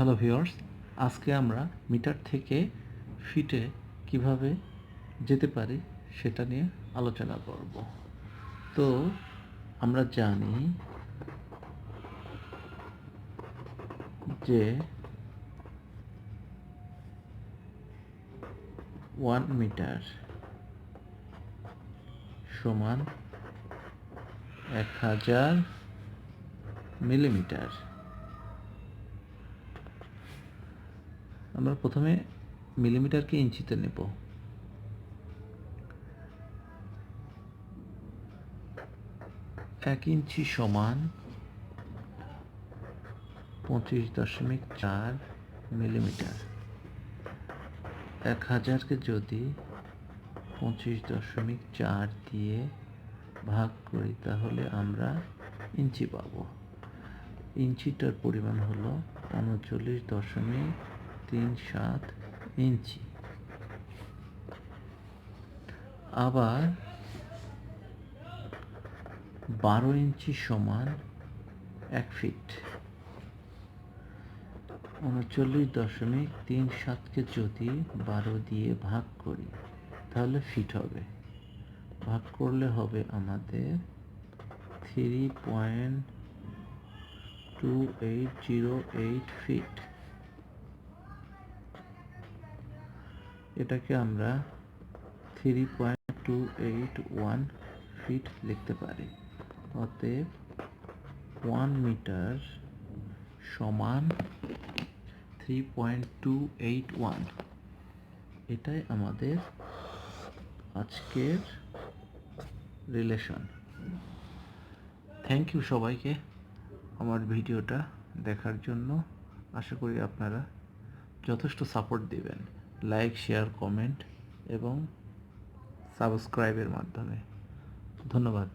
Hello viewers আজকে আমরা metre থেকে ফিটে কীভাবে যেতে পারি সেটা নিয়ে আলোচনা করব। তো আমরা জানি যে ওয়ান মিটার সমান এক হাজার মিলিমিটার আমরা প্রথমে মিলিমিটারকে ইঞ্চিতে নেব। এক ইঞ্চি সমান পঁচিশ দশমিক চার মিলিমিটার। এক হাজারকে যদি পঁচিশ দশমিক চার দিয়ে ভাগ করি, তাহলে আমরা ইঞ্চি পাব। ইঞ্চিটার পরিমাণ হলো উনচল্লিশ দশমিক তিন সাত ইঞ্চি। আবার বারো ইঞ্চি সমান এক ফিট। উনচল্লিশ দশমিক তিন সাতকে যদি বারো দিয়ে ভাগ করি, তাহলে ফিট হবে। ভাগ করলে হবে আমাদের three point two eight zero eight feet. এটাকে আমরা three point two eight one feet লিখতে পারি। অতএব ওয়ান মিটার সমান three point two eight one এটাই আমাদের আজকের রিলেশন থ্যাংক ইউ সবাইকে আমার ভিডিওটা দেখার জন্য। আশা করি আপনারা যথেষ্ট সাপোর্ট দিবেন। লাইক শেয়ার কমেন্ট এবং সাবস্ক্রাইবের মাধ্যমে। ধন্যবাদ।